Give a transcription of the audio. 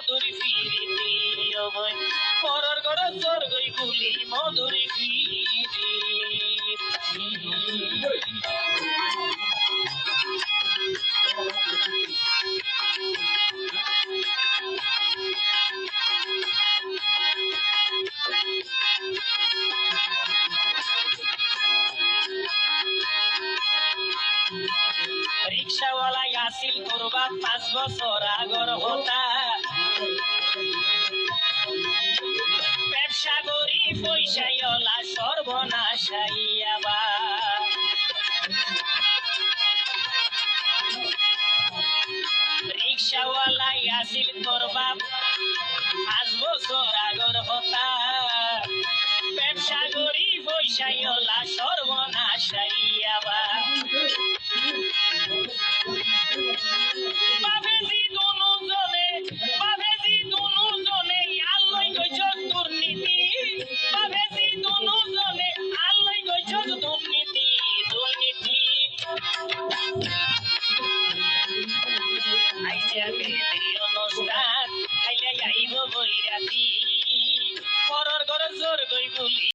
মধুরি ফিরিতি অবয় পরর ঘর জোর গই গুলি মধুরি ফিরি রিক্সাওয়ালা আসিল করবা পাঁচ বছর আগর হতা করি পয়সাইলা সর্বনাশাইয়াবা রিক্সাওয়ালা আসিল করবা পাঁচ বছর আগর হতা ব্যবসা করি পয়সাইলা সর্বনাশাইয়াবা বাবেজি দুনু জনে আইসা বিধি অনুষ্ঠান খাইলে আইব বৈরাতি। পরর ঘর জোর গই বলি।